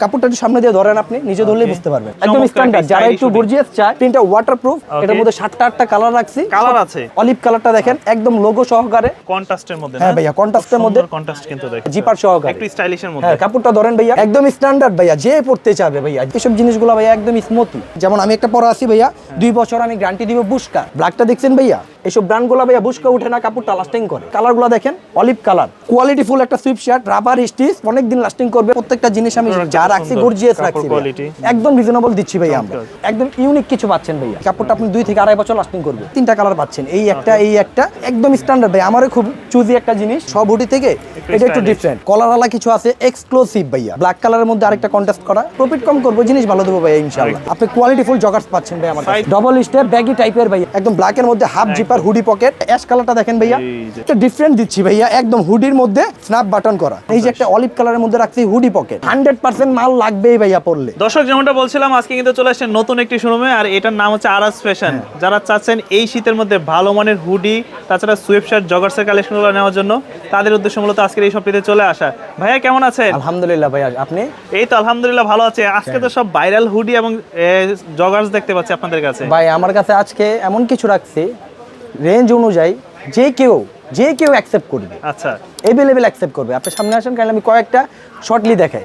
কাপড়টা একটু সামনে দিয়ে ধরেন আপনি নিজে Okay. বুঝতে পারবেন। একদম স্ট্যান্ডার্ড যারা একটু গর্জিয়াস চায় প্রিন্টটা ওয়াটারপ্রুফ এটার মধ্যে সাতটা আটটা কালার রাখছি। কালার আছে। অলিভ কালারটা দেখেন একদম লোগো সহকারে। কন্ট্রাস্টের মধ্যে হ্যাঁ ভাইয়া, এর মধ্যে- কন্ট্রাস্ট কিন্তু দেখেন জিপার সহকারে। একটু স্টাইলিশের মধ্যে। হ্যাঁ কাপড়টা ধরেন ভাইয়া একদম স্ট্যান্ডার্ড ভাইয়া যে পড়তে চাবে ভাইয়া। এসব জিনিসগুলো ভাইয়া একদম স্মুথি যেমন আমি একটা পরা আছি ভাইয়া দুই বছর আমি গ্যারান্টি দিব বুস্কা ব্ল্যাকটা দেখছেন ভাইয়া? এসব ব্র্যান্ডগুলো ভাইয়া বুস্কা উঠে না কাপড়টা লাস্টিং করে। কালারগুলো দেখেন অলিভ কালার কোয়ালিটি ফুল একটা সুইপ শার্ট রাবার স্টিচ অনেক দিন লাস্টিং করবে। প্রত্যেকটা জিনিস আমি যা রাখছি গর্জিয়াস রাখছি একদম রিজনেবল দিচ্ছি ভাইয়া আমরা। একদম ইউনিক কিছু পাচ্ছেন ভাইয়া। কাপড়টা আপনি দুই থেকে আড়াই বছর লাস্টিং করবে। তিনটা কালার পাচ্ছেন। এই একটা এই একটা একদম স্ট্যান্ডার্ড ভাই আমারও খুব চুজি একটা জিনিস। সব হুডি থেকে এটা একটু। ডিফারেন্ট কলারওয়ালা কিছু আছে এক্সক্লুসিভ ভাইয়া। ব্ল্যাক কালারের মধ্যে আরেকটা কন্টেস্ট করা। প্রফিট কম করব জিনিস ভালো দেবো ভাইয়া ইনশাআল্লাহ। আপনি কোয়ালিটি ফুল জগার্স পাচ্ছেন ভাই আমার ডবল স্টেপ ব্যাগি টাইপের ভাইয়া। একদম ব্ল্যাক এর মধ্যে half zipper hoodie pocket ash কালারটা দেখেন ভাইয়া। একটা ডিফারেন্ট দিচ্ছি ভাইয়া। একদম হুডির মধ্যে স্ন্যাপ বাটন করা। এই যে একটা অলিভ কালারের মধ্যে রাখছি হুডি পকেট হান্ড্রেড পার্সেন্ট মাল লাগবেই ভাইয়া পড়লে। দর্শক যেমনটা বলছিলাম আজকে কিন্তু চলে আসছে নতুন একটি শোরুমে আর এটার নাম হচ্ছে আরাস ফ্যাশন। যারা চাচ্ছেন এই শীতের মধ্যে ভালো মানের হুডি তাছাড়া সুইপ শার্ট জগার্সের কালেকশনগুলো নেওয়ার জন্য তাদের উদ্দেশ্য মূলত আজকের এই শপটিতে চলে আসা। ভাইয়া কেমন আছেন? আলহামদুলিল্লাহ ভাইয়া আপনি? এই তো আলহামদুলিল্লাহ ভালো আছে। আজকে তো সব ভাইরাল হুডি এবং জগার্স দেখতে পাচ্ছি আপনাদের কাছে। ভাই আমার কাছে আজকে এমন কিছু রাখছি রেঞ্জ অনুযায়ী যে কেউ যে কেউ অ্যাকসেপ্ট করবে। আচ্ছা। এভেলেবেল অ্যাকসেপ্ট করবে। আপনি সামনে আসেন কারণ আমি কয়েকটা শর্টলি দেখাই।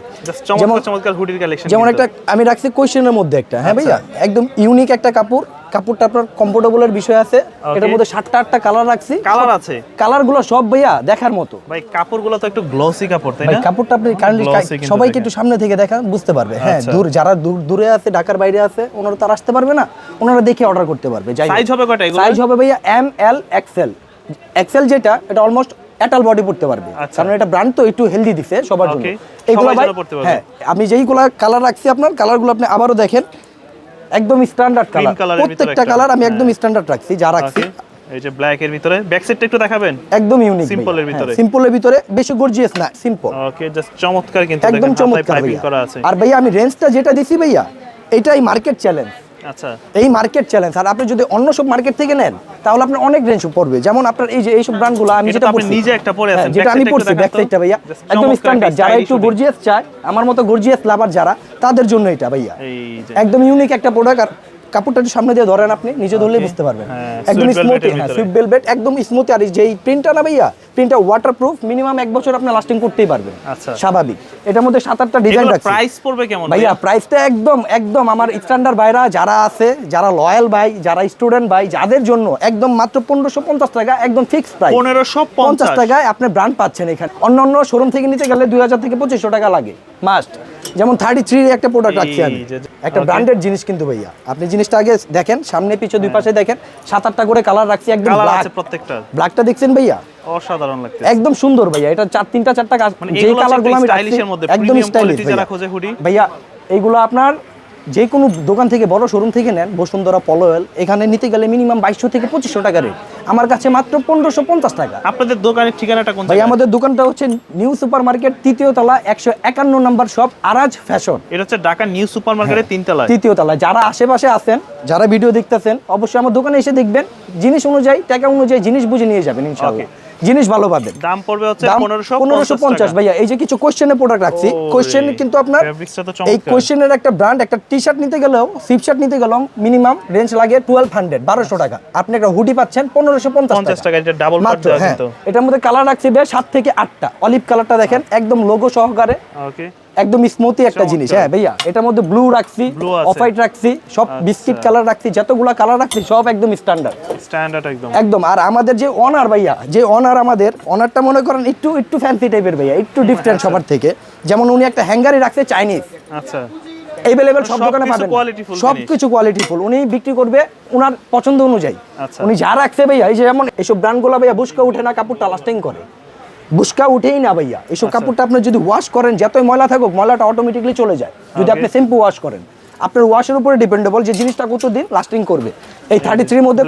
যেমন চমৎকার হুডির কালেকশন যেমন একটা আমি রাখছি কোয়েশ্চেনের মধ্যে একটা। হ্যাঁ ভাইয়া? একদম ইউনিক একটা কাপড়। কাপড়টা আপনার কমফোর্টেবলের বিষয় আছে। এটার মধ্যে সাতটা আটটা কালার রাখছি। কালার আছে। কালারগুলো সব ভাইয়া দেখার মতো। ভাই কাপড়গুলো তো একটু গ্লসি কাপড় তাই না? কাপড়টা আপনি কাইন্ডলি সবাইকে একটু সামনে থেকে দেখান বুঝতে পারবে। হ্যাঁ আচ্ছা। দূর যারা দূর দূরে আছে ঢাকার বাইরে আছে ওনারা তো আর আসতে পারবে না। ওনারা দেখে অর্ডার করতে পারবে সাইজ হবে কয়টা সাইজ হবে ভাইয়া এম এল এক্সেল এক্সেল যেটা এটা অলমোস্ট এটাল বডি পড়তে পারবে। আচ্ছা। কারণ এটা ব্র্যান্ড তো একটু হেলদি দিছে সবার জন্য। সবাই ভাই। হ্যাঁ আমি যেইগুলো কালার রাখছি আপনার কালারগুলো আপনি আবারও দেখেন। একদম স্ট্যান্ডার্ড কালারের প্রত্যেকটা কালার আমি একদম স্ট্যান্ডার্ড রাখছি যা রাখছি। এই যে ব্ল্যাক এর ভিতরে ব্যাক সাইডটা একটু দেখাবেন? একদম ইউনিক Simple এর ভিতরে। সিম্পলের ভিতরে বেশি গর্জিয়াস না সিম্পল ওকে জাস্ট চমৎকার কিন্তু একদম চমৎকার করা আছে। আর ভাইয়া আমি রেঞ্জটা যেটা দিছি ভাইয়া এটাই মার্কেট চ্যালেঞ্জ আচ্ছা। এই মার্কেট চ্যালেঞ্জ আর আপনি যদি অন্য সব মার্কেট থেকে নেন তাহলে আপনার অনেক রেঞ্জ পড়বে। যেমন আপনার এই যে এইসব ব্র্যান্ডগুলো আমি যেটা আপনি নিজে একটা পরে হ্যাঁ, আছেন, যেটা আমি পড়ছি ব্যাক সাইডটা ভাইয়া। একদম স্ট্যান্ডার্ড যারা একটু গর্জিয়াস চায় আমার মতো গর্জিয়াস লাভার যারা তাদের জন্য এটা ভাইয়া। এই একদম ইউনিক একটা প্রোডাক্ট আর কাপড়টা সামনে দিয়ে ধরেন আপনি নিজে ধরলেই বুঝতে পারবেন। হ্যাঁ, একদম স্মুথ হ্যাঁ। সুইট ভেলভেট একদম স্মুথ আর এই যে প্রিন্টটা না ভাইয়া প্রিন্টটা ওয়াটারপ্রুফ মিনিমাম এক বছর আপনি লাস্টিং করতেই পারবেন। আচ্ছা। স্বাভাবিক। এটার মধ্যে সাত আটটা ডিজাইন রাখছি। প্রাইস পড়বে কেমন ভাইয়া প্রাইসটা একদম একদম আমার স্ট্যান্ডার্ড ভাইরা যারা আছে যারা লয়াল ভাই যারা স্টুডেন্ট ভাই যাদের জন্য একদম মাত্র পনেরোশো পঞ্চাশ টাকা একদম ফিক্স প্রাইস পনেরোশো পঞ্চাশ। টাকায় আপনি ব্র্যান্ড পাচ্ছেন এখানে। অন্য অন্য শোরুম থেকে নিতে গেলে দুই হাজার থেকে পঁচিশশো টাকা লাগে। মাস্ট যেমন থার্টি থ্রি একটা প্রোডাক্ট রাখছি আমি। একটা ব্র্যান্ডেড জিনিস কিন্তু ভাইয়া। আপনি জিনিসটা আগে দেখেন সামনে পিছনে দুই পাশে দেখেন সাত আটটা করে কালার রাখছি একদম প্রত্যেকটা। ব্ল্যাকটা দেখছেন ভাইয়া? অসাধারণ লাগছে একদম সুন্দর ভাইয়া। এটা চার তিনটা চারটা কাজ মানে যে কালারগুলো আমি একদম স্টাইলিশ। ভাইয়া এইগুলো আপনার যে কোনো দোকান থেকে বড় শোরুম থেকে নেন বসুন্ধরা পলোয়েল এখানে নিতে গেলে মিনিমাম বাইশশো থেকে পঁচিশশো টাকা রেট আমার কাছে মাত্র পনেরোশো পঞ্চাশ টাকা। আপনাদের দোকানের ঠিকানাটা কোন ভাই আমাদের দোকানটা হচ্ছে নিউ সুপার মার্কেট তৃতীয় তলা একশো একান্ন নম্বর শপ আরাজ ফ্যাশন এটা হচ্ছে ঢাকা নিউ সুপার মার্কেটের তিনতলায়। তৃতীয় তলায় যারা আশেপাশে আছেন যারা ভিডিও দেখতেছেন অবশ্যই আমার দোকানে এসে দেখবেন। জিনিস অনুযায়ী টাকা অনুযায়ী জিনিস বুঝে নিয়ে যাবেন ইনশাআল্লাহ। জিনিস ভালো পাবেন। দাম পড়বে হচ্ছে দাম পনেরোশো পনেরোশো পঞ্চাশ ভাইয়া এই যে কিছু কোশ্চেনের প্রোডাক্ট রাখছি। কোশ্চেন কিন্তু আপনার এই। কোশ্চেনের একটা ব্র্যান্ড একটা টি শার্ট নিতে গেলেও সিপ শার্ট নিতে গেলেও মিনিমাম রেঞ্জ লাগে টুয়েলভ হান্ড্রেড বারোশো টাকা। আপনি একটা হুডি পাচ্ছেন পনেরোশো পঞ্চাশ পঞ্চাশ টাকা এটা ডাবল কাট পাট কিন্তু এটার মধ্যে কালার রাখছি ভাই 7 থেকে 8টা অলিভ কালারটা দেখেন একদম লোগো সহকারে। ওকে একদম স্মুথি একটা জিনিস হ্যাঁ ভাইয়া। এটার মধ্যে ব্লু রাখছি অফ হোয়াইট রাখছি সব বিস্কিট কালার রাখছি যতগুলা কালার রাখছি সব একদম স্ট্যান্ডার্ড স্ট্যান্ডার্ড একদম। একদম। আর আমাদের যে অনার ভাইয়া যে অনার আমাদের অনারটা মনে করেন একটু একটু ফ্যান্সি টাইপের ভাইয়া একটু ডিফারেন্ট সবার থেকে। যেমন উনি একটা হ্যাঙ্গারি রাখছে চাইনিজ আচ্ছা। এভেলেবেল সব সব দোকানে পাবেন। কোয়ালিটি ফুল উনি বিক্রি করবে ওনার পছন্দ অনুযায়ী। আচ্ছা। উনি যা রাখছে ভাইয়া এই যে যেমন এইসব ব্র্যান্ডগুলো ভাইয়া বুসকা উঠে না কাপড়টা লাস্টিং করে। বুসকা উঠেই না ভাইয়া। আচ্ছা। এইসব কাপড়টা আপনি যদি ওয়াশ করেন যতই ময়লা থাকুক ময়লাটা অটোমেটিকলি চলে যায়। যদি আপনি শ্যাম্পু ওয়াশ করেন। আপনার ওয়াশের উপরে ডিপেন্ডেবল যে জিনিসটা কতদিন লাস্টিং করবে। এই থার্টি থ্রির মধ্যে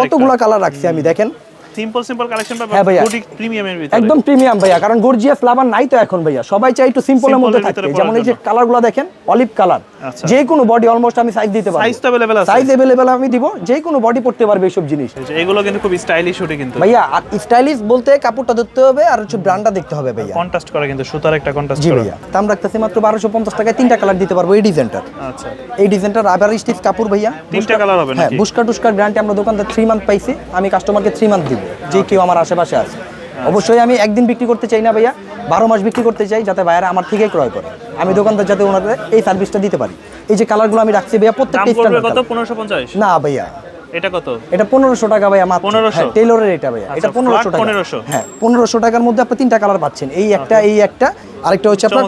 কতগুলো কালার রাখছি আমি দেখেন। সিম্পল সিম্পল কালেকশন ভাইয়া। খুবই প্রিমিয়ামের ভিতরে। একদম প্রিমিয়াম ভাইয়া কারণ গর্জিয়াস লাভার নাই তো এখন ভাইয়া। সবাই চাই একটু সিম্পলের মধ্যে থাকতে যেমন এই যে কালারগুলো দেখেন অলিভ কালার। যে কোনো বডি অলমোস্ট আমি সাইজ দিতে পারব। সাইজ অ্যাভেলেবেল আছে। সাইজ অ্যাভেলেবেল আমি দিব। যে কোনো বডি পড়তে পারবে এইসব জিনিস। এগুলো কিন্তু খুব স্টাইলিশ কিন্তু। ভাইয়া আর স্টাইলিশ বলতে কাপড়টা দেখতে হবে আর হচ্ছে ব্র্যান্ডটা দেখতে হবে ভাইয়া। কন্ট্রাস্ট করে কিন্তু সুতার একটা কন্ট্রাস্ট করে। ভাইয়া। দাম রাখতেছি মাত্র বারোশো পঞ্চাশ টাকায় তিনটা কালার দিতে পারব এই ডিজাইনটার আচ্ছা। এই ডিজাইনটার রাবার স্টিচ কাপড় ভাইয়া। তিনটা কালার হবে হ্যাঁ গ্যারান্টি আমরা দোকানদার থ্রি মান্থ পাইছি। আমি কাস্টমারকে থ্রি মান্থ দিব। যে কেউ আমার আশেপাশে আছে। অবশ্যই আমি একদিন বিক্রি করতে চাই না ভাইয়া বারো মাস বিক্রি করতে চাই যাতে ভাইয়ারা আমার থেকেই ক্রয় করে। আমি দোকানদার যাতে ওনাদের এই সার্ভিসটা দিতে পারি। এই যে কালারগুলো আমি রাখছি ভাইয়া প্রত্যেকটা না ভাইয়া এটা কত? এটা পনেরোশো টাকা ভাইয়া মাত্র। 1500? হ্যাঁ টেলরের এটা ভাইয়া। আচ্ছা, এটা পনেরোশো flat টাকা। 1500 হ্যাঁ পনেরোশো টাকার মধ্যে আপনি তিনটা কালার পাচ্ছেন। এই একটা এই একটা আরেকটা হচ্ছে আপনার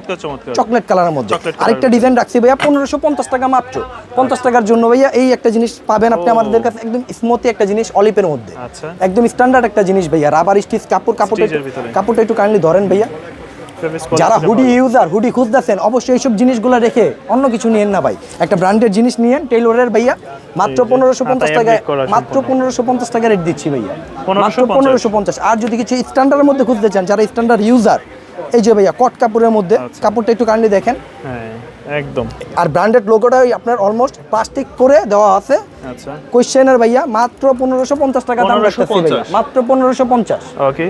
চকলেট কালারের মধ্যে। আরেকটা ডিজাইন রাখছি ভাইয়া পনেরোশো পঞ্চাশ টাকা মাত্র। পঞ্চাশ টাকার জন্য ভাইয়া এই একটা জিনিস পাবেন আপনি আমাদের কাছে একদম স্মুথি একটা জিনিস অলিপের মধ্যে। আচ্ছা। একদম স্ট্যান্ডার্ড একটা জিনিস ভাইয়া রাবার স্টিচ কাপড় কাপড়টা ভিতরে। কাপড়টা একটু কাইন্ডলি ধরেন ভাইয়া। যারা হুডি ইউজার হুডি খুঁজতেছেন অবশ্যই এইসব জিনিসগুলো রেখে অন্য কিছু নিয়েন না ভাই। একটা ব্র্যান্ডের জিনিস নিয়েন টেইলরের ভাইয়া মাত্র পনেরোশো পঞ্চাশ টাকায় মাত্র পনেরোশো পঞ্চাশ টাকা রেট দিচ্ছি ভাইয়া। মাত্র পনেরোশো পঞ্চাশ। আর যদি কিছু স্ট্যান্ডার্ডের মধ্যে খুঁজতে চান যারা স্ট্যান্ডার্ড ইউজার এই যে ভাইয়া কট কাপড়ের মধ্যে আচ্ছা। কাপড়টা একটু কাইন্ডলি দেখেন। হ্যাঁ একদম। আর ব্র্যান্ডেড লোগোটা আপনার অলমোস্ট প্লাস্টিক করে দেওয়া আছে। আচ্ছা। কোয়েশ্চেনের ভাইয়া মাত্র পনেরোশো পঞ্চাশ টাকা দাম রাখতেছি ভাইয়া। মাত্র পনেরোশো পঞ্চাশ। ওকে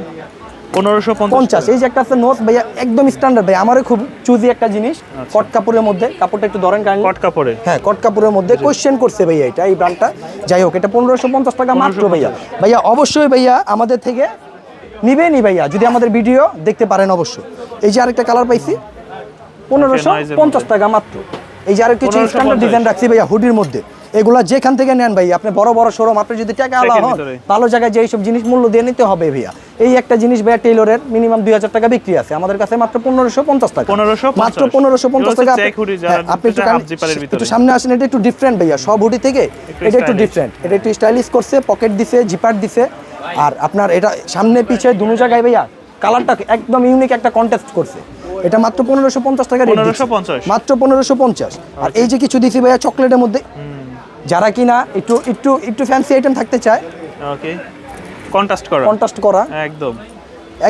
পনেরোশো পঞ্চাশ এই যে একটা আছে নোট ভাইয়া একদম স্ট্যান্ডার্ড ভাই আমারও খুব চুজি একটা জিনিস কট কাপড়ের মধ্যে। কাপড়টা একটু ধরেন কাইন্ডলি কট কাপড়ে? হ্যাঁ কট কাপড়ের মধ্যে কোয়েশ্চেন করছে ভাইয়া এটা এই ব্র্যান্ডটা যাই হোক এটা পনেরোশো পঞ্চাশ টাকা মাত্র ভাইয়া। ভাইয়া অবশ্যই ভাইয়া আমাদের থেকে নিবেনই ভাইয়া যদি আমাদের ভিডিও দেখতে পারেন অবশ্যই। এই যে আরেকটা কালার পাইছি পনেরোশো পঞ্চাশ টাকা মাত্র। এই যে আরেকটা হচ্ছে 1550 স্ট্যান্ডার্ড ডিজাইন রাখছি ভাইয়া হুডির মধ্যে। এগুলা যেখান থেকে নেন ভাই আপনি বড় বড় শোরুম আপনি যদি টাকা আলা হন ভালো জায়গায় যে এইসব জিনিস মূল্য দিয়ে নিতে হবে ভাইয়া। এই একটা জিনিস ভাইয়া টেইলরের মিনিমাম দুই হাজার টাকা বিক্রি আছে। আমাদের কাছে মাত্র পনেরোশো পঞ্চাশ টাকা। 1550 মাত্র পনেরোশো পঞ্চাশ টাকা। হ্যাঁ, আপনি একটু সামনে আসেন এটা একটু ডিফারেন্ট ভাইয়া। সব হুডি থেকে এটা একটু। ডিফারেন্ট এটা একটু স্টাইলিশ করছে পকেট দিছে জিপার দিছে। আর আপনার এটা সামনে পিছে দুনো জায়গায় ভাইয়া কালারটা একদম ইউনিক একটা কন্টেস্ট করছে। এটা মাত্র পনেরোশো পঞ্চাশ টাকা 1550 মাত্র পনেরোশো পঞ্চাশ। আর এই যে কিছু দিছি ভাইয়া চকলেটের মধ্যে যারা কিনা একটু একটু একটু ফ্যান্সি আইটেম থাকতে চায় ওকে কন্ট্রাস্ট করা। কন্ট্রাস্ট করা। একদম।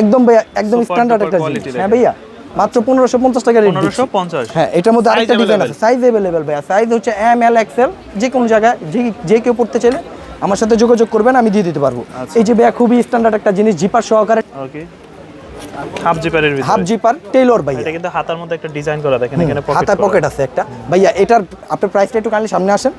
একদম ভাইয়া একদম স্ট্যান্ডার্ড একটা জিনিস। হ্যাঁ ভাইয়া মাত্র পনেরোশো পঞ্চাশ টাকা রেট পনেরোশো পঞ্চাশ। হ্যাঁ এটার মধ্যে আরেকটা ডিজাইন আছে। সাইজ অ্যাভেলেবেল ভাইয়া। সাইজ হচ্ছে এম এল এক্সেল যে কোনো জায়গায় যে যে কেউ পড়তে চাইলে আমার সাথে যোগাযোগ করবেন আমি দিয়ে দিতে পারব। আচ্ছা। এই যে ভাইয়া খুবই স্ট্যান্ডার্ড একটা জিনিস জিপার সহকারে। ওকে হাফ জিপারের ভিতরে। হাফ জিপার টেইলর ভাইয়া। এটা কিন্তু হাতার মধ্যে একটা ডিজাইন করা দেখেন এখানে পকেট হাতায় পকেট আছে একটা। ভাইয়া এটার আপনার প্রাইসটা একটু কাইন্ডলি সামনে আসেন।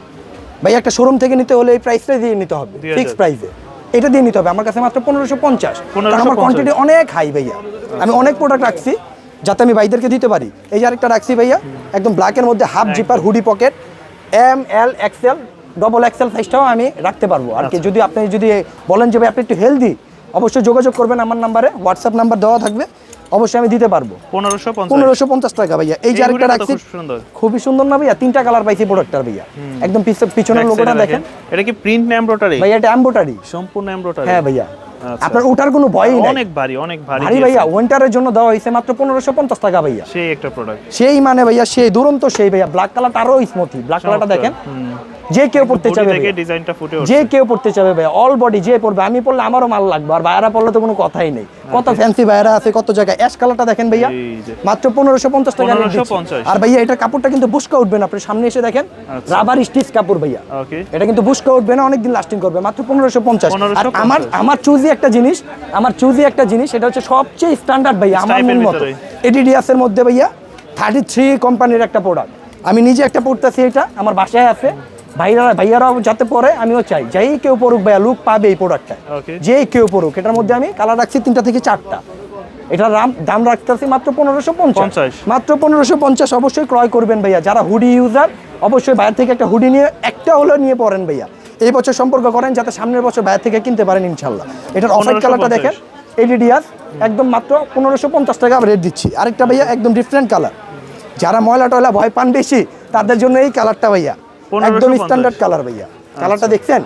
ভাইয়া একটা শোরুম থেকে নিতে হলে এই প্রাইসটা দিয়ে নিতে হবে 2000 ফিক্স প্রাইসে এটা দিয়ে নিতে হবে। আমার কাছে মাত্র পনেরোশো পঞ্চাশ। কারণ আমার 1550 কোয়ান্টিটি অনেক হাই ভাইয়া। আমি অনেক প্রোডাক্ট রাখছি যাতে আমি ভাইদেরকে দিতে পারি। এই যে আরেকটা রাখছি ভাইয়া একদম ব্ল্যাকের মধ্যে half zipper hoodie pocket M L XL double XL সাইজটাও আমি রাখতে পারব। আর কি যদি আপনি যদি বলেন যে ভাই আপনি একটু হেলদি অবশ্যই যোগাযোগ করবেন আমার নাম্বারে হোয়াটসঅ্যাপ নাম্বার দেওয়া থাকবে। অবশ্যই আমি দিতে পারব। পনেরোশো পঞ্চাশ। পনেরোশো পঞ্চাশ টাকা ভাইয়া। এই যে আরেকটা রাখছি খুবই সুন্দর না ভাইয়া? তিনটা কালার পাইছি প্রোডাক্টটার ভাইয়া। একদম পিছ- পিছনের লোকটা দেখেন। এটা কি প্রিন্ট না এমব্রয়ডারি ভাইয়া এটা এমব্রয়ডারি সম্পূর্ণ এমব্রয়ডারি হ্যাঁ ভাইয়া। আপনার ওটার কোনো ভয়ই নাই। অনেক ভারী অনেক ভারী ভারী ভাইয়া ওয়েন্টারের জন্য দেওয়া হয়েছে মাত্র পনেরোশো পঞ্চাশ টাকা ভাইয়া। সেই একটা প্রোডাক্ট সেই মানে ভাইয়া সেই দুরন্ত সেই ভাইয়া ব্ল্যাক কালারটা আরও স্মুথি ব্ল্যাক কালারটা দেখেন। যে কেউ পড়তে চাবে ডিজাইনটা ফুটে যে কেউ পড়তে চাবে ভাইয়া অল বডি যে পড়বে আমি পড়লে আমারও মাল লাগবে আর ভাইয়ারা পড়লে তো কোনো কথাই নেই। কত ফ্যান্সি ভাইয়ারা আছে কত জায়গায়। অ্যাশ কালারটা দেখেন ভাইয়া মাত্র পনেরোশো পঞ্চাশ টাকা 1550 আর ভাইয়া এটা কাপড়টা কিন্তু বুসকা উঠবে না আপনি সামনে এসে দেখেন আচ্ছা। রাবার স্টিচ কাপড় ভাইয়া। ওকে এটা কিন্তু বুসকা উঠবে না অনেকদিন লাস্টিং করবে মাত্র পনেরোশো পঞ্চাশ। আর আমার আমার চুজি একটা জিনিস আমার চুজি একটা জিনিস এটা হচ্ছে সবচেয়ে স্ট্যান্ডার্ড ভাইয়া আমার মন মতো ভিতরে। এডিডিএস এর মধ্যে ভাইয়া থার্টি থ্রি কোম্পানির একটা প্রোডাক্ট আমি নিজে একটা পড়তেছি এটা আমার বাসায় আছে। ভাইরা ভাইয়ারাও যাতে পরে আমিও চাই। যাই কেউ পড়ুক ভাইয়া লুক পাবে এই প্রোডাক্টটা যেই কেউ পড়ুক এটার মধ্যে আমি কালার রাখছি তিনটা থেকে চারটা। এটার দাম দাম রাখতেছি মাত্র পনেরোশো পঞ্চাশ। পঞ্চাশ। মাত্র পনেরোশো পঞ্চাশ অবশ্যই ক্রয় করবেন ভাইয়া। যারা হুডি ইউজার অবশ্যই বাইরে থেকে একটা হুডি নিয়ে একটা হলেও নিয়ে পড়েন ভাইয়া। এই বছর সম্পর্ক করেন যাতে সামনের বছর বাইরে থেকে কিনতে পারেন ইনশাল্লাহ এটার অফার কালারটা দেখেন। এডিডিয়াস একদম মাত্র পনেরোশো পঞ্চাশ টাকা রেট দিচ্ছি। আরেকটা ভাইয়া একদম ডিফারেন্ট কালার যারা ময়লা টয়লা ভয় পান বেশি তাদের জন্য এই কালারটা ভাইয়া। একদম স্ট্যান্ডার্ড কালার ভাইয়া। কালারটা দেখছেন?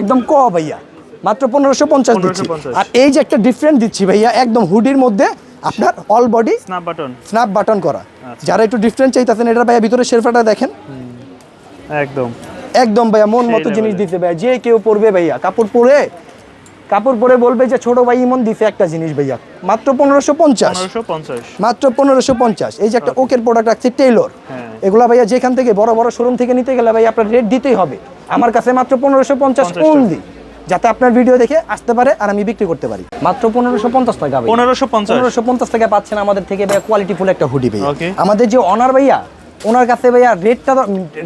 একদম ক ভাইয়া? মাত্র পনেরোশো পঞ্চাশ দিচ্ছি। আর এই যে একটা ডিফারেন্ট দিচ্ছি ভাইয়া একদম হুডির মধ্যে আপনার all body snap button snap button করা। আচ্ছা। যারা একটু ডিফারেন্ট চাইতেছেন এটার ভাইয়া ভিতরে শেরফাটা দেখেন। একদম। একদম ভাইয়া মন মতো জিনিস দিতে ভাইয়া যে কেউ পরবে ভাইয়া। কাপড় পরে কাপড় পরে বলবে যে ছোট ভাই ইমন দিছে একটা জিনিস ভাইয়া। মাত্র পনেরোশো পঞ্চাশ। মাত্র পনেরোশো পঞ্চাশ। এই যে একটা ওকের প্রোডাক্ট রাখছি টেইলর এগুলা ভাইয়া যেখান থেকে বড় বড় শোরুম থেকে নিতে গেলে ভাই আপনার রেট দিতেই হবে। আমার কাছে মাত্র পনেরোশো পঞ্চাশ 50 টাকা। অনলি যাতে আপনার ভিডিও দেখে আসতে পারে আর আমি বিক্রি করতে পারি। মাত্র পনেরোশো পঞ্চাশ টাকা ভাই পনেরোশো পঞ্চাশ। পনেরোশো পঞ্চাশ টাকা পাচ্ছেন আমাদের থেকে ভাইয়া কোয়ালিটি ফুল একটা হুডি ভাইয়া। আমাদের যে অনার ভাইয়া ওনার কাছে ভাইয়া রেটটা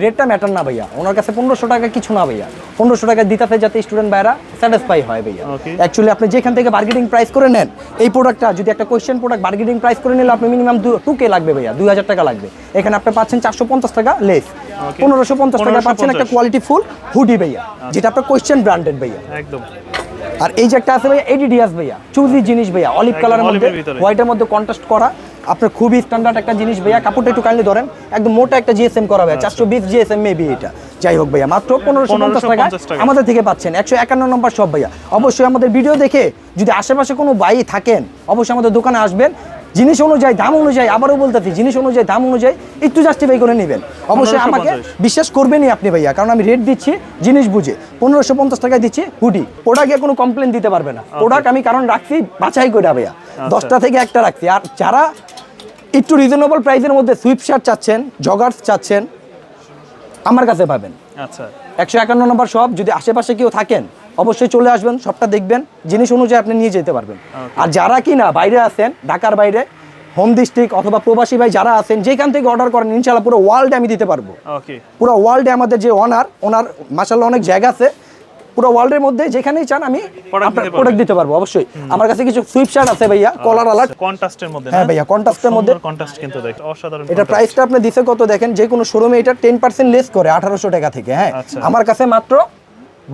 রেটটা ম্যাটার না ভাইয়া। ওনার কাছে পনেরোশো টাকা কিছু না ভাইয়া। পনেরোশো টাকা দিতে যাতে স্টুডেন্ট ভাইরা স্যাটিসফাই হয় ভাইয়া. অ্যাকচুয়ালি আপনি যেখান থেকে বার্গেটিং প্রাইস করে নেন এই প্রোডাক্টটা যদি একটা কোয়েশ্চেন প্রোডাক্ট বার্গেটিং প্রাইস করে নিলে আপনি মিনিমাম টু কে লাগবে ভাইয়া দুই হাজার টাকা লাগবে। এখানে আপনি পাচ্ছেন চারশো পঞ্চাশ টাকা লেস পনেরোশো পঞ্চাশ টাকা পাচ্ছেন একটা কোয়ালিটি ফুল হুডি ভাইয়া যেটা আপনার কোয়েশ্চেন ব্র্যান্ডেড ভাইয়া। একদম। আর এই যে একটা আছে ভাইয়া এডিডিএস ভাইয়া চুজি জিনিস ভাইয়া অলিভ কালারের মধ্যে। হোয়াইটের মধ্যে কন্ট্রাস্ট করা। আপনার খুবই স্ট্যান্ডার্ড একটা জিনিস ভাইয়া কাপড়টা একটু কাইন্ডলি ধরেন একদম মোটা একটা জিএসএম করা ভাইয়া চারশো বিশ জিএসএম মেবি এটা। যাই হোক ভাইয়া মাত্র পনেরোশো পঞ্চাশ 1550 টাকা। আমাদের থেকে পাচ্ছেন একশো একান্ন নম্বর সব ভাইয়া। অবশ্যই আমাদের ভিডিও দেখে যদি আশেপাশে কোনো বাই থাকেন অবশ্যই আমাদের দোকানে আসবেন। জিনিস অনুযায়ী দাম অনুযায়ী আবারও বলতেছি জিনিস অনুযায়ী দাম অনুযায়ী একটু জাস্টিফাই করে নেবেন। অবশ্যই আমাকে বিশ্বাস করবেনই আপনি ভাইয়া কারণ আমি রেট দিচ্ছি জিনিস বুঝে। পনেরোশো পঞ্চাশ টাকায় দিচ্ছি হুডি প্রোডাক্টে কোনো কমপ্লেন দিতে পারবে না। প্রোডাক্ট আমি কারণ রাখছি বাছাই করে ভাইয়া। দশটা থেকে একটা রাখছি। আর যারা একটু রিজনেবল প্রাইসের মধ্যে সুইপ শার্ট চাচ্ছেন জগার্স চাচ্ছেন আমার কাছে পাবেন। আচ্ছা। একশো একান্ন নম্বর সব যদি আশেপাশে কেউ থাকেন অবশ্যই চলে আসবেন সবটা দেখবেন জিনিস অনুযায়ী আপনি নিয়ে যেতে পারবেন। আর যারা কি না বাইরে আছেন ঢাকার বাইরে হোম ডিস্ট্রিক্ট অথবা প্রবাসী ভাই যারা আছেন যেখান থেকে অর্ডার করেন ইনশাল্লাহ পুরো ওয়ার্ল্ডে আমি দিতে পারব। পুরো ওয়ার্ল্ডে আমাদের যে অনার ওনার মাসাল্লাহ অনেক জায়গা আছে। পুরো ওয়ার্ল্ডের মধ্যে যেখানেই চান আমি প্রোডাক্ট দিতে পারব অবশ্যই। আমার কাছে কিছু সুইপ শার্ট আছে ভাইয়া কলার আলার্ট কন্ট্রাস্টের মধ্যে হ্যাঁ ভাইয়া, এর মধ্যে- কন্ট্রাস্ট কিন্তু অসাধারণ এটা প্রাইসটা আপনি দিছে কত দেখেন যে কোনো শোরুমে এটা টেন পার্সেন্ট লেস করে আঠারোশো টাকা থেকে হ্যাঁ। আচ্ছা। আমার কাছে মাত্র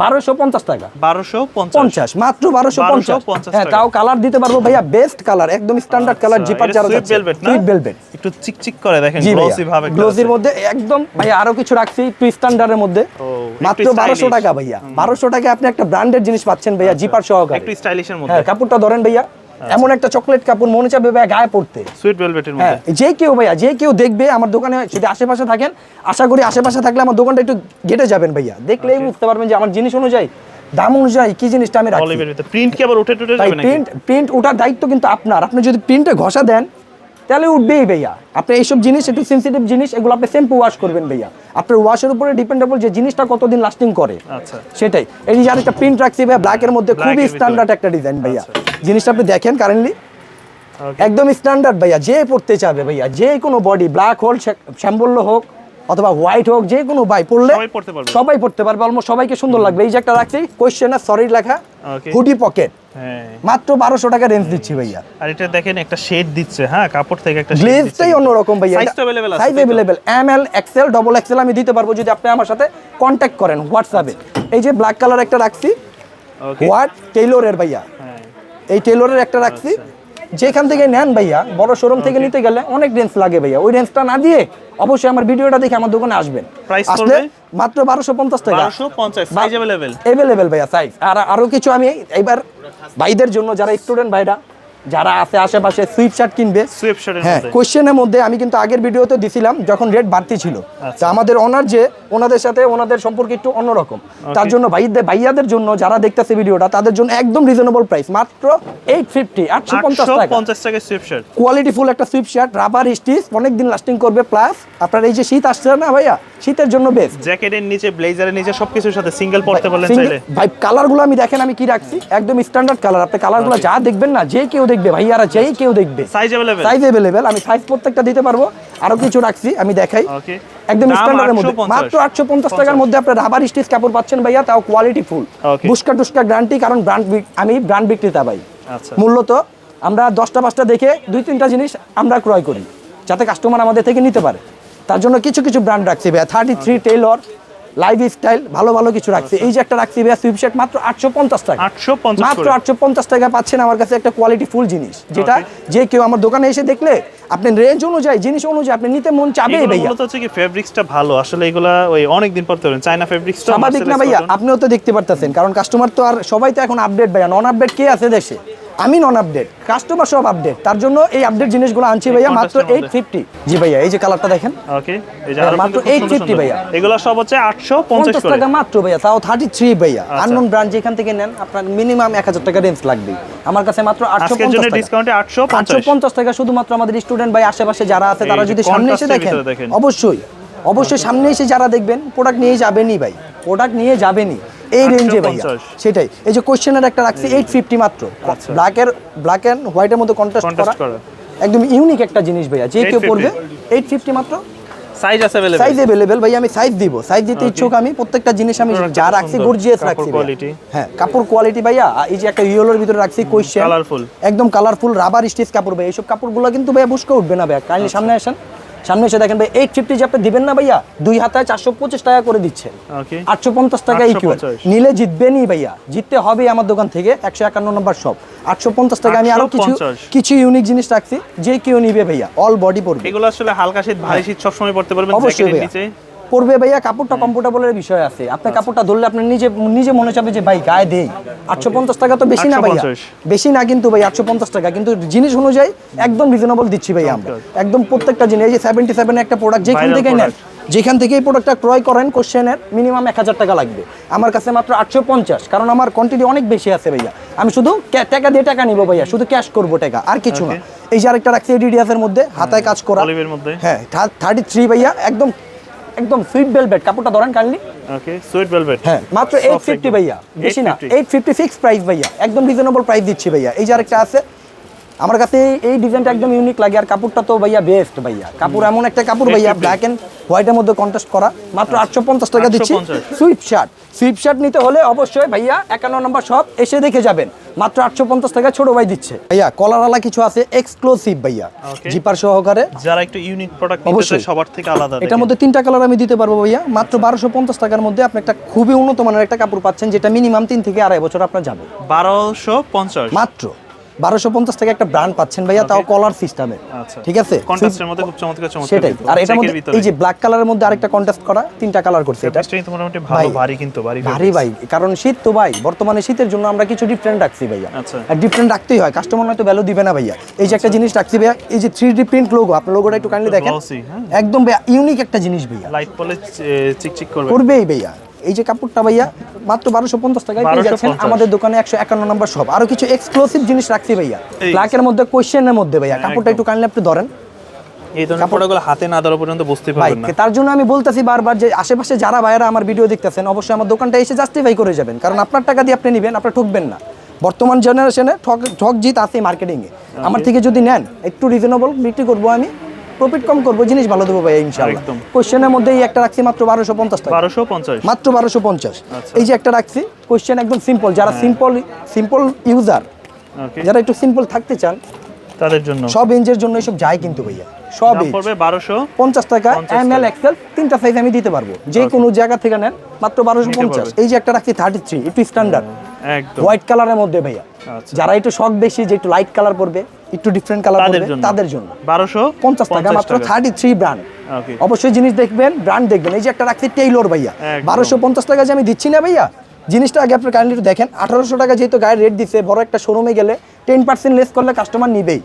বারোশো পঞ্চাশ টাকা। বারোশো পঞ্চাশ। মাত্র বারোশো পঞ্চাশ। হ্যাঁ তাও কালার দিতে পারব ভাইয়া বেস্ট কালার একদম স্ট্যান্ডার্ড কালার আচ্ছা, জিপার যারা sweet velvet সুইট ভেলভেট একটু চিকচিক করে দেখেন গ্লসি ভাবে গ্লোসির। মধ্যে একদম ভাইয়া আরও কিছু রাখছি একটু স্ট্যান্ডার্ডের মধ্যে। মাত্র বারোশো। টাকা ভাইয়া। বারোশো টাকা আপনি একটা ব্র্যান্ডেড জিনিস পাচ্ছেন ভাইয়া জিপার সহকারে। একটু স্টাইলিশের হ্যাঁ মধ্যে কাপড়টা ধরেন ভাইয়া। এমন একটা চকলেট কাপড় মনে চাবে ভাইয়া গায়ে পড়তে। সুইট ভেলভেটের হ্যাঁ মধ্যে যে কেউ ভাইয়া যে কেউ দেখবে আমার দোকানে যদি আশেপাশে থাকেন আশা করি আশেপাশে থাকলে আমার দোকানটা একটু গেটে যাবেন ভাইয়া। দেখলেই বুঝতে পারবেন যে আমার জিনিস অনুযায়ী দাম অনুযায়ী কি জিনিসটা আমি রাখি প্রিন্ট কি আবার উঠে টুটে যাবে নাকি? প্রিন্ট প্রিন্ট ওঠার দায়িত্ব কিন্তু আপনার। আপনি যদি প্রিন্টে ঘষা দেন তাহলে উঠবেই ভাইয়া। আপনি এইসব জিনিস একটু সেন্সিটিভ জিনিস এগুলো আপনি শ্যাম্পু ওয়াশ করবেন ভাইয়া। আপনার ওয়াশের উপরে ডিপেন্ডেবল যে জিনিসটা কতদিন লাস্টিং করে। আচ্ছা। সেটাই। এই যে একটা প্রিন্ট রাখছি ভাইয়া ব্ল্যাকের মধ্যে খুবই স্ট্যান্ডার্ড একটা ডিজাইন ভাইয়া। জিনিসটা আপনি দেখেন কারেন্টলি একদম স্ট্যান্ডার্ড ভাইয়া যে পড়তে চাবে ভাইয়া যে কোনো বডি ব্ল্যাক হোল শ্যাম্বল্য হোক অথবা হোয়াইট হোক যে কোনো বাই পড়লে সবাই পড়তে পারবে। অলমোস্ট সবাইকে সুন্দর লাগবে। এই যে একটা রাখছি কোয়েশ্চেনের সরি লেখা. হুডি পকেট হ্যাঁ। মাত্র বারোশো টাকা রেঞ্জ দিচ্ছি ভাইয়া। আর এটা দেখেন একটা শেড দিচ্ছে হ্যাঁ কাপড় থেকে একটা গ্লেজটাই। অন্যরকম ভাইয়া। Size? Available M L XL double XL আমি দিতে পারব যদি আপনি আমার সাথে কন্ট্যাক্ট করেন হোয়াটসঅ্যাপে এই যে ব্ল্যাক কালার একটা রাখছি. হোয়াট টেইলরের ভাইয়া। হ্যাঁ। এই টেইলরের একটা রাখছি। যেখান থেকে নেন ভাইয়া বড় শোরুম থেকে নিতে গেলে অনেক রেঞ্জ লাগে ভাইয়া। ওই রেঞ্জটা না দিয়ে অবশ্যই আমার ভিডিওটা দেখে আমার দোকানে আসবেন। আসলে মাত্র বারোশো পঞ্চাশ টাকা। অ্যাভেলেবেল ভাইয়া সাইজ আর আরও কিছু আমি এবার ভাইদের জন্য যারা স্টুডেন্ট ভাইরা যারা আছে আশেপাশে সুইপ শার্ট কিনবে সুইপ শার্টের হ্যাঁ কোশ্চেনের মধ্যে আমি কিন্তু আগের ভিডিওতে দিছিলাম যখন রেট বাড়তি ছিল। আচ্ছা। তা আমাদের অনার যে ওনাদের সাথে ওনাদের সম্পর্ক একটু অন্যরকম। তার জন্য ভাইদের ভাইয়াদের জন্য যারা দেখতেছে ভিডিওটা তাদের জন্য একদম রিজনেবল প্রাইস মাত্র এইট ফিফটি আটশো পঞ্চাশ টাকা। সুইপ শার্ট কোয়ালিটি ফুল একটা সুইপ শার্ট রাবার স্টিচ অনেক দিন লাস্টিং করবে। প্লাস আপনার এই যে শীত আসছে না ভাইয়া? শীতের জন্য বেস্ট জ্যাকেটের নিচে ব্লেজারের নিচে সবকিছুর সাথে সিঙ্গেল পড়তে পারলেন চাইলে। ভাই কালারগুলো আমি দেখেন আমি কি রাখছি? একদম স্ট্যান্ডার্ড কালার আপনি কালারগুলো যা দেখবেন না যে কেউ দেখবে ভাইয়ারা যেই কেউ দেখবে সাইজ অ্যাভেলেবেল সাইজ अवेलेबल আমি সাইজ প্রত্যেকটা দিতে পারবো আরো কিছু রাখছি আমি দেখাই ওকে একদম দাম স্ট্যান্ডার্ডের মধ্যে 850 মাত্র আটশো পঞ্চাশ টাকার মধ্যে আপনার রাবার স্টিচ কাপড় পাচ্ছেন ভাইয়া তাও কোয়ালিটি ফুল Okay. বুস্কা টুস্কা গ্যারান্টি কারণ ব্র্যান্ড আমি ব্র্যান্ড বিক্রেতা ভাই আচ্ছা মূলত আমরা দশটা পাঁচটা দেখে দুই তিনটা জিনিস আমরা ক্রয় করি যাতে কাস্টমার আমাদের থেকে নিতে পারে তার জন্য কিছু কিছু ব্র্যান্ড রাখছি ভাইয়া thirty three Taylor live style ভালো ভালো কিছু রাখছি। এই যে একটা রাখছি ভাইয়া সুইপ শার্ট মাত্র আটশো পঞ্চাশ টাকা। আটশো পঞ্চাশ মাত্র আটশো পঞ্চাশ টাকা পাচ্ছেন আমার কাছে একটা কোয়ালিটি ফুল জিনিস যেটা যে কেউ আমার দোকানে এসে দেখলে আপনি রেঞ্জ অনুযায়ী জিনিস অনুযায়ী আপনি নিতে মন চাবে ভাইয়া। মূলত হচ্ছে কি ফেব্রিক্সটা ভালো। আসলে এগুলা ওই অনেক দিন পরতে পারেন চায়না ফেব্রিক্সটা স্বাভাবিক না ভাইয়া? আপনিও তো দেখতে পারতেছেন কারণ কাস্টমার তো আর সবাই তো এখন আপডেট ভাইয়া। নন আপডেট কে আছে দেশে? আমি নন আপডেট কাস্টমার সব আপডেট তার জন্য এই আপডেট জিনিসগুলো আনছি ভাইয়া মাত্র এইট ফিফটি জি ভাইয়া এই যে কালারটা দেখেন। ওকে এই যে মাত্র সুন্দর 850 ভাইয়া। এগুলো সব হচ্ছে 850 পঞ্চাশ টাকা মাত্র ভাইয়া তাও থার্টি থ্রি ভাইয়া। আচ্ছা। আননোন ব্র্যান্ড যেখান থেকে নেন আপনার মিনিমাম এক হাজার টাকা রেঞ্জ লাগবে আমার কাছে মাত্র আটশো আজকের জন্য ডিসকাউন্টে 850 আটশো পঞ্চাশ। টাকা শুধুমাত্র আমাদের স্টুডেন্ট ভাই আশেপাশে যারা আছে তারা যদি সামনে এসে দেখেন দেখেন। অবশ্যই অবশ্যই সামনে এসে যারা দেখবেন প্রোডাক্ট নিয়ে যাবেনই ভাই। প্রোডাক্ট নিয়ে যাবেনই। এই রেঞ্জে ভাইয়া 850 সেটাই এই যে কোশ্চেনের একটা রাখছি এইট ফিফটি মাত্র আচ্ছা। ব্ল্যাকের ব্ল্যাক অ্যান্ড হোয়াইটের মধ্যে কন্ট্রাস্ট Contrast করা করা। একদম ইউনিক একটা জিনিস ভাইয়া যে কেউ 850 পড়বে এইট ফিফটি মাত্র সাইজ আছে अवेलेबल সাইজ अवेलेबल ভাই আমি সাইজ দিব সাইজ দিতে ইচ্ছুক আমি প্রত্যেকটা জিনিস আমি Product যা খুব রাখছি সুন্দর। গর্জিয়াস কাপড় রাখছি quality। ভাইয়া। হ্যাঁ কাপড় কোয়ালিটি ভাইয়া আর এই যে একটা ইয়েলোর ভিতরে রাখছি কোয়েশ্চেন Colourful। একদম কালারফুল রাবার স্টিচ কাপড় ভাই এইসব কাপড়গুলো কিন্তু ভাইয়া বুসকা উঠবে না ভাইয়া আচ্ছা। কাইন্ডলি সামনে আসেন সামনে এসে দেখেন ভাই এইট ফিফটি যে আপনি দিবেন না ভাইয়া দুই হাতায় চারশো পঁচিশ টাকা করে দিচ্ছেন আটশো পঞ্চাশ টাকা 850 ইকুয়াল নিলে জিতবেনই ভাইয়া। জিততে হবে আমার দোকান থেকে একশো একান্ন নম্বর সব আটশো পঞ্চাশ টাকা আমি আরও কিছু কিছু ইউনিক জিনিস রাখছি যে কেউ নিবে ভাইয়া। অল বডি পড়বে এগুলো আসলে হালকা শীত ভারী শীত সবসময় পড়তে পারবেন অবশ্যই ভাইয়া। পড়বে ভাইয়া কাপড়টা কমফোর্টেবলের বিষয় আছে। আপনি কাপড়টা ধরলে আপনার নিজে নিজে মনে চাবে যে ভাই গায়ে দেই। আটশো পঞ্চাশ টাকা তো বেশি না ভাইয়া। বেশি না কিন্তু ভাই আটশো পঞ্চাশ টাকা। কিন্তু জিনিস অনুযায়ী একদম রিজনেবল দিচ্ছি ভাই আমরা। একদম প্রত্যেকটা জিনিস এই যে সেভেন্টি সেভেন একটা প্রোডাক্ট যেখান থেকে নেন যেখান থেকে এই প্রোডাক্টটা ক্রয় করেন কোশ্চেনের মিনিমাম এক হাজার টাকা লাগবে। আমার কাছে মাত্র আটশো পঞ্চাশ কারণ আমার কোয়ান্টিটি অনেক বেশি আছে ভাইয়া। আমি শুধু টাকা দিয়ে টাকা নিবো ভাইয়া শুধু ক্যাশ করব টাকা আর কিছু না। এই যে আরেকটা রাখছি এডিডিএফ এর মধ্যে হাতায় কাজ করা। হ্যাঁ থার্টি থ্রি ভাইয়া একদম একদম সুইট ভেলভেট কাপড়টা ধরেন কাইন্ডলি ওকে সুইট ভেলভেট হ্যাঁ মাত্র এইট ফিফটি ভাইয়া বেশি না? 850 ফিক্স প্রাইস ভাইয়া একদম রিজনেবল প্রাইস দিচ্ছি ভাইয়া। এই যে আরেকটা আছে আমার কাছে এই- এই ডিজাইনটা একদম ইউনিক লাগে আর কাপড়টা তো ভাইয়া বেস্ট ভাইয়া। কাপড় এমন একটা কাপড় ভাইয়া ব্ল্যাক এন্ড হোয়াইটের মধ্যে কন্ট্রাস্ট করা মাত্র আটশো পঞ্চাশ টাকা দিচ্ছি। সুইট শার্ট সুইপ শার্ট নিতে হলে অবশ্যই ভাইয়া একান্ন নম্বর সব এসে দেখে যাবেন। মাত্র আটশো পঞ্চাশ টাকা ছোট ভাই দিচ্ছে। ভাইয়া কলারালা কিছু আছে এক্সক্লুসিভ ভাইয়া। জিপার সহকারে। যারা একটু ইউনিক প্রোডাক্ট অবশ্যই। সবার থেকে আলাদা এটার মধ্যে তিনটা কালার আমি দিতে পারব ভাইয়া। মাত্র বারোশো পঞ্চাশ টাকার মধ্যে আপনি একটা খুবই উন্নত মানের একটা কাপড় পাচ্ছেন যেটা মিনিমাম তিন থেকে আড়াই বছর আপনার যাবে। বারোশো পঞ্চাশ। মাত্র। বারোশো পঞ্চাশ টাকা একটা ব্র্যান্ড পাচ্ছেন ভাইয়া তাও কলার সিস্টেমে আচ্ছা। ঠিক আছে? মধ্যে খুব চমৎকার চমৎকার সেটাই। আর এটার মধ্যে এই যে ব্ল্যাক কালারের মধ্যে আরেকটা কন্টেস্ট করা তিনটা কালার করছে এটা। মোটামুটি ভালো ভারী কিন্তু ভারী ভারী ভাই কারণ শীত তো ভাই বর্তমানে শীতের জন্য আমরা কিছু ডিফারেন্ট রাখছি ভাইয়া। আচ্ছা। আর ডিফারেন্ট রাখতেই হয় কাস্টমার নয়তো ভ্যালু দিবে না ভাইয়া। এই যে একটা জিনিস রাখছি ভাইয়া এই যে থ্রি ডি প্রিন্ট লোগো আপনার লোগোটা একটু কাইন্ডলি দেখেন। হ্যাঁ। একদম ভাইয়া ইউনিক একটা জিনিস ভাইয়া। লাইট পলে চিকচিক করবে। করবেই ভাইয়া। এই যে কাপড়টা ভাইয়া মাত্র বারোশো পঞ্চাশ টাকায় পেয়ে যাচ্ছেন আমাদের দোকানে একশো একান্ন নম্বর সব আরও কিছু এক্সক্লুসিভ জিনিস রাখছি ভাইয়া। ব্ল্যাকের মধ্যে কোয়েশ্চেনের মধ্যে ভাইয়া কাপড়টা একটু কাইন্ডলি আপনি ধরেন। এই ধরনের হাতে না ধরা পর্যন্ত বুঝতে পারবেন না। তার জন্য আমি বলতেছি বারবার যে আশেপাশে যারা ভাইয়ারা আমার ভিডিও দেখতেছেন অবশ্যই আমার দোকানটা এসে জাস্টিফাই করে যাবেন। কারণ আপনার টাকা দিয়ে আপনি নেবেন আপনি ঠকবেন না। বর্তমান জেনারেশনে ঠক ঠক জিত আছে মার্কেটিংয়ে আমার থেকে যদি নেন একটু রিজনেবল বিক্রি করব আমি। প্রফিট কম করব জিনিস ভালো দেবো ভাই ইনশাআল্লাহ। একদম। কোয়েশ্চেনের মধ্যে এই একটা রাখছি মাত্র বারোশো পঞ্চাশ টাকা। বারোশো পঞ্চাশ। মাত্র বারোশো পঞ্চাশ। আচ্ছা। এই যে একটা রাখছি কোয়েশ্চেন একদম সিম্পল যারা সিম্পল সিম্পল ইউজার যারা একটু সিম্পল থাকতে চান তাদের জন্য। সব রেঞ্জের জন্য এসব যায় কিন্তু ভাইয়া। সব পড়বে বারোশো পঞ্চাশ টাকা 50 এম এল এক্সেল তিনটা সাইজ আমি দিতে পারব। যে কোনো জায়গা থেকে নেন মাত্র বারোশো নিতে পঞ্চাশ। পারবে। এই যে একটা রাখছি থার্টি থ্রি একটু স্ট্যান্ডার্ড একদম। হোয়াইট কালারের মধ্যে ভাইয়া। আচ্ছা। যারা একটু শখ বেশি যে একটু লাইট কালার পরবে একটু ডিফারেন্ট কালার তাদের জন্য। তাদের জন্য। বারোশো পঞ্চাশ টাকা মাত্র থার্টি থ্রি ব্র্যান্ড ওকে অবশ্যই জিনিস দেখবেন ব্র্যান্ড দেখবেন। এই যে একটা রাখছি টেইলর ভাইয়া। বারোশো পঞ্চাশ টাকা যে আমি দিচ্ছি না ভাইয়া জিনিসটা আগে আপনি কাইন্ডলি একটু দেখেন। আঠারোশো টাকা যেহেতু গায়ের রেট দিচ্ছে বড় একটা শোরুমে গেলে টেন পার্সেন্ট লেস করলে কাস্টমার নিবেই।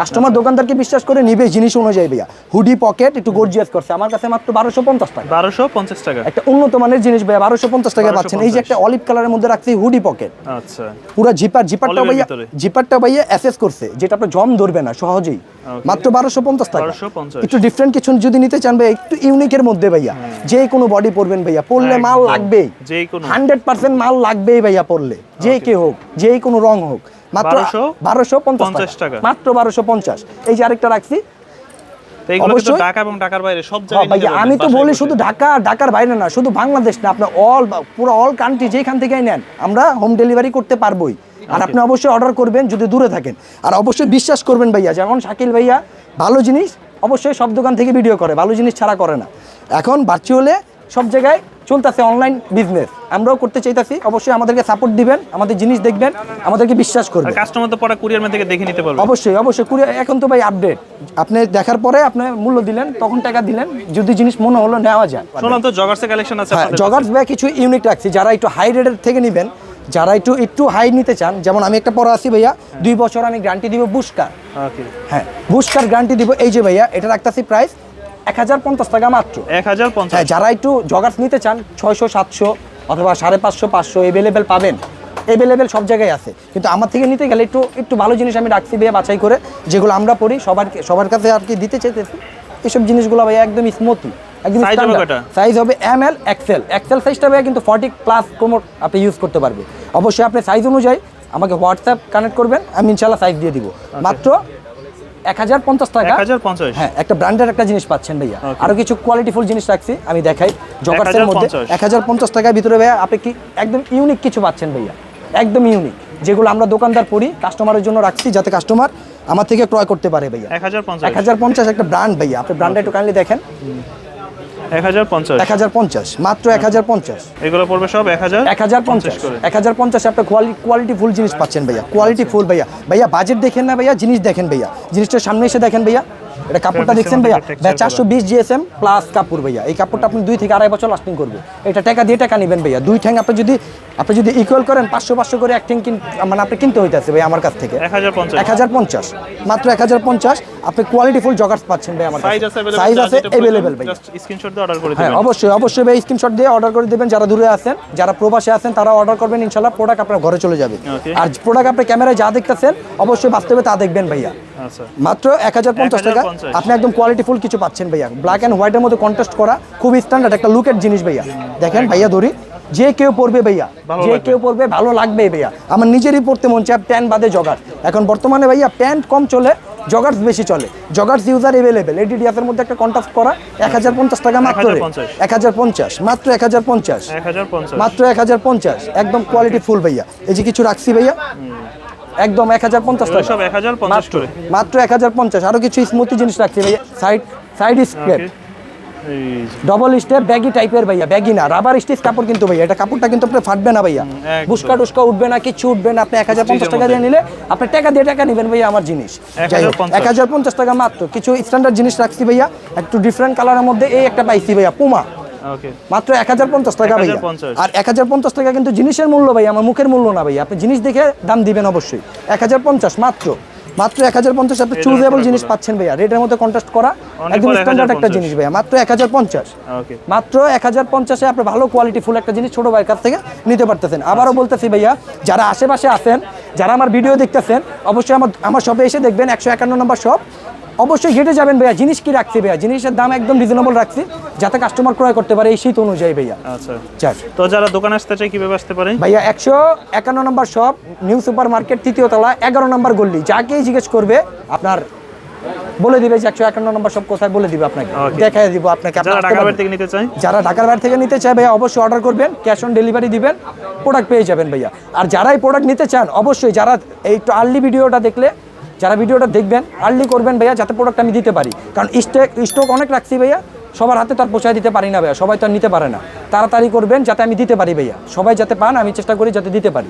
কাস্টমার দোকানদারকে বিশ্বাস করে নিবে জিনিস অনুযায়ী ভাইয়া। হুডি পকেট একটু গর্জিয়াস করছে। আমার কাছে মাত্র বারোশো পঞ্চাশ টাকা। বারোশো পঞ্চাশ টাকা। একটা উন্নত মানের জিনিস ভাইয়া বারোশো পঞ্চাশ টাকা পাচ্ছেন। এই যে একটা অলিভ কালারের মধ্যে রাখছি হুডি পকেট। আচ্ছা। পুরো জিপার জিপারটা ভাইয়া জিপারটা ভাইয়া অ্যাসেস করছে যেটা আপনার জম ধরবে না সহজেই। মাত্র বারোশো পঞ্চাশ টাকা। 1250 একটু ডিফারেন্ট কিছু যদি নিতে চান ভাইয়া একটু ইউনিকের মধ্যে ভাইয়া। যে কোনো বডি পরবেন ভাইয়া পরলে মাল লাগবেই। যে কোনো। হান্ড্রেড পার্সেন্ট মাল লাগবেই ভাইয়া পরলে। যে কে হোক যে কোনো রং হোক। মাত্র বারোশো পঞ্চাশ টাকা। মাত্র বারোশো পঞ্চাশ। এই যে আরেকটা রাখছি। তো এগুলো কিন্তু অবশ্যই। ঢাকা এবং ঢাকার বাইরে সব হ্যাঁ জায়গায় আমি তো বলি শুধু ঢাকা ঢাকার বাইরে না শুধু বাংলাদেশ না অল পুরো অল কান্ট্রি যেখান থেকেই নেন আমরা হোম ডেলিভারি করতে পারবোই। আর আপনি অবশ্যই অর্ডার করবেন যদি দূরে থাকেন। আর অবশ্যই বিশ্বাস করবেন ভাইয়া যেমন শাকিল ভাইয়া ভালো জিনিস অবশ্যই সব দোকান থেকে ভিডিও করে ভালো জিনিস ছাড়া করে না। এখন ভার্চুয়ালে সব জায়গায় চলতেছে অনলাইন বিজনেস আমরাও করতে চাইতাছি অবশ্যই আমাদেরকে সাপোর্ট দিবেন আমাদের জিনিস দেখবেন আমাদেরকে বিশ্বাস করবেন। কাস্টমার তো পরে কুরিয়ার থেকে দেখে নিতে পারবে। অবশ্যই অবশ্যই কুড়ি এখন তো ভাই আপডেট আপনি দেখার পরে আপনি মূল্য দিলেন তখন টাকা দিলেন যদি জিনিস মনে হলো নেওয়া যায়। শুনলাম তো জগার্সের কালেকশন আছে হ্যাঁ জগার্স ব্যাগ কিছু। ইউনিক রাখছি যারা একটু হাই রেটের থেকে নেবেন যারা একটু একটু হাই নিতে চান যেমন আমি একটা পরে আছি ভাইয়া দুই বছর আমি গ্যারান্টি দিব বুস্কার ওকে হ্যাঁ বুস্কার গ্যারান্টি দিব এই যে ভাইয়া এটা রাখতেছি প্রাইস এক হাজার পঞ্চাশ টাকা মাত্র। এক হাজার পঞ্চাশ। হ্যাঁ যারা একটু জগার্স নিতে চান ছয়শো সাতশো অথবা সাড়ে পাঁচশো পাঁচশো এভেলেবেল পাবেন। এভেলেবেল সব জায়গায় আছে। কিন্তু আমার থেকে নিতে গেলে একটু একটু ভালো জিনিস আমি রাখছি ভাইয়া বাছাই করে। যেগুলো আমরা পড়ি সবার সবার কাছে আর কি দিতে চাইতেছি। এসব জিনিসগুলো ভাইয়া একদম স্মুথি একদম? সাইজ হবে এম এল এক্সেল এক্সেল সাইজটা ভাইয়া কিন্তু ফর্টি প্লাস কোমর আপনি ইউজ করতে পারবে। অবশ্যই আপনি সাইজ অনুযায়ী আমাকে হোয়াটসঅ্যাপ কানেক্ট করবেন আমি ইনশাল্লাহ সাইজ দিয়ে দিব। মাত্র এক হাজার পঞ্চাশ টাকা। হ্যাঁ একটা ব্র্যান্ডের একটা জিনিস পাচ্ছেন ভাইয়া। আরও কিছু কোয়ালিটিফুল জিনিস রাখছি আমি দেখাই। জগার্সের মধ্যে এক হাজার পঞ্চাশ। টাকার ভিতরে ভাইয়া আপনি কি একদম ইউনিক কিছু পাচ্ছেন ভাইয়া? একদম ইউনিক যেগুলো আমরা দোকানদার পড়ি কাস্টমারের জন্য রাখছি যাতে কাস্টমার আমার থেকে ক্রয় করতে পারে ভাইয়া। এক হাজার পঞ্চাশ। এক হাজার পঞ্চাশ একটা ব্র্যান্ড ভাইয়া। আপনি ব্র্যান্ডটা একটু কাইন্ডলি দেখেন। এক হাজার পঞ্চাশ। এক হাজার পঞ্চাশ মাত্র এগুলো পড়বে সব আপনি কোয়ালিটি কোয়ালিটি ফুল জিনিস পাচ্ছেন ভাইয়া। কোয়ালিটি ফুল ভাইয়া। ভাইয়া বাজেট দেখেন না ভাইয়া জিনিস দেখেন ভাইয়া। জিনিসটা সামনে এসে দেখেন ভাইয়া। এটা কাপড়টা দেখছেন ভাইয়া? texture চারশো বিশ জিএসএম প্লাস কাপড় ভাইয়া। এই কাপড়টা আপনি দুই থেকে আড়াই বছর লাস্টিং করবে। এটা টাকা দিয়ে টাকা নেবেন ভাইয়া। দুই ঠ্যাং আপনি যদি আপনি যদি ইকুয়াল করেন পাঁচশো পাঁচশো করে এক ঠ্যাং মানে আপনি কিনতে হইতেছে ভাই আমার কাছ থেকে। এক হাজার পঞ্চাশ। মাত্র এক হাজার পঞ্চাশ। আপনি কোয়ালিটি ফুল জগার্স পাচ্ছেন ভাই আমার সাইজ আছে অ্যাভেলেবেল ভাই স্ক্রিনশট দিয়ে অর্ডার করে হ্যাঁ অবশ্যই অবশ্যই ভাই স্ক্রিনশট দিয়ে অর্ডার করে দেবেন। যারা দূরে আছেন যারা প্রবাসে আছেন তারা অর্ডার করবেন ইনশাল্লাহ প্রোডাক্ট আপনার ঘরে চলে যাবে। আর প্রোডাক্ট আপনি ক্যামেরায় যা দেখতেছেন অবশ্যই বাস্তবে তা দেখবেন ভাইয়া। আচ্ছা। মাত্র এক হাজার পঞ্চাশ টাকা। 1050 আপনি একদম কোয়ালিটিফুল কিছু পাচ্ছেন ভাইয়া। ব্ল্যাক অ্যান্ড হোয়াইটের মধ্যে কন্টেস্ট করা খুব স্ট্যান্ডার্ড একটা লুকের জিনিস ভাইয়া। দেখেন ভাইয়া ধরি যে কেউ পড়বে ভাইয়া যে কেউ পড়বে ভালো লাগবে ভাইয়া। আমার নিজেরই পড়তে মন চায় প্যান্ট বাদে জগার এখন বর্তমানে ভাইয়া প্যান্ট কম চলে জগার্স বেশি চলে। জগার্স ইউজার এভেলেবেল এডিডিএফ এর মধ্যে একটা কন্ট্যাক্ট করা এক হাজার পঞ্চাশ টাকা মাত্র এক হাজার পঞ্চাশ। মাত্র এক হাজার পঞ্চাশ। মাত্র এক হাজার পঞ্চাশ। একদম কোয়ালিটি ফুল ভাইয়া। এই যে কিছু রাখছি ভাইয়া। একদম এক হাজার পঞ্চাশ টাকা সব এক হাজার পঞ্চাশ মাত্র করে। মাত্র এক হাজার পঞ্চাশ। আরও কিছু স্মুথি জিনিস রাখছি side side double step baggy টাইপের ভাইয়া ব্যাগি না রাবার স্টিচ কাপড় কিন্তু ভাইয়া এটা কাপড়টা কিন্তু আপনার ফাটবে না ভাইয়া। বুসকা টুসকা উঠবে না কিছু উঠবে না আপনি এক হাজার পঞ্চাশ টাকা দিয়ে নিলে আপনি টাকা দিয়ে টাকা নেবেন ভাইয়া আমার জিনিস। যাই হোক এক হাজার পঞ্চাশ। টাকা মাত্র। কিছু স্ট্যান্ডার্ড জিনিস রাখছি ভাইয়া একটু ডিফারেন্ট কালারের মধ্যে এই একটা পাইছি ভাইয়া পুমা মাত্র এক হাজার পঞ্চাশ টাকা ভাইয়া। আর এক হাজার পঞ্চাশ টাকা কিন্তু জিনিসের মূল্য ভাই আমার মুখের মূল্য না ভাই। আপনি জিনিস দেখে দাম দিবেন অবশ্যই। এক হাজার পঞ্চাশ মাত্র। মাত্র এক হাজার পঞ্চাশ আপনি চুজেবল জিনিস। পাচ্ছেন ভাইয়া। রেটের মধ্যে কন্টেস্ট করা একদম স্ট্যান্ডার্ড একটা জিনিস ভাইয়া। মাত্র এক হাজার পঞ্চাশ। মাত্র এক হাজার পঞ্চাশে আপনি ভালো কোয়ালিটি ফুল একটা জিনিস ছোট ভাইয়ের কাছ থেকে নিতে পারতেছেন। আবারও বলতেছি ভাইয়া যারা আশেপাশে আছেন যারা আমার ভিডিও দেখতেছেন অবশ্যই আমার আমার শপে এসে দেখবেন একশো একান্ন নম্বর শপ অবশ্যই ঘেটে যাবেন ভাইয়া। জিনিস কি রাখছি ভাইয়া? জিনিসের দাম একদম রিজনেবল রাখছি যাতে কাস্টমার ক্রয় করতে পারে এই শীত অনুযায়ী ভাইয়া। আচ্ছা। যাক। তো যারা দোকানে আসতে চায় কীভাবে আসতে পারে? ভাইয়া একশো একান্ন number shop new super market তৃতীয় তলা এগারো নম্বর গল্লি যাকেই জিজ্ঞেস করবে আপনার বলে দিবে যে একশো একান্ন নম্বর সব কোথায় বলে দিবে আপনাকে. দেখাই দিব আপনাকে যারা আসতে বাইরে থেকে নিতে চায়? যারা ঢাকার বাইরে থেকে নিতে চায় ভাইয়া অবশ্যই অর্ডার করবেন ক্যাশ অন ডেলিভারি দিবেন প্রোডাক্ট পেয়ে যাবেন ভাইয়া। আর যারা এই প্রোডাক্ট নিতে চান অবশ্যই যারা এই একটু আর্লি ভিডিওটা দেখলে যারা ভিডিওটা দেখবেন আর্লি করবেন ভাইয়া, যাতে প্রোডাক্ট আমি দিতে পারি। কারণ স্টক স্টক অনেক রাখছি ভাইয়া, সবার হাতে তার পৌঁছায় দিতে পারি না ভাইয়া, সবাই তো আর নিতে পারে না। তাড়াতাড়ি করবেন যাতে আমি দিতে পারি ভাইয়া। সবাই যাতে পান, আমি চেষ্টা করি যাতে দিতে পারি।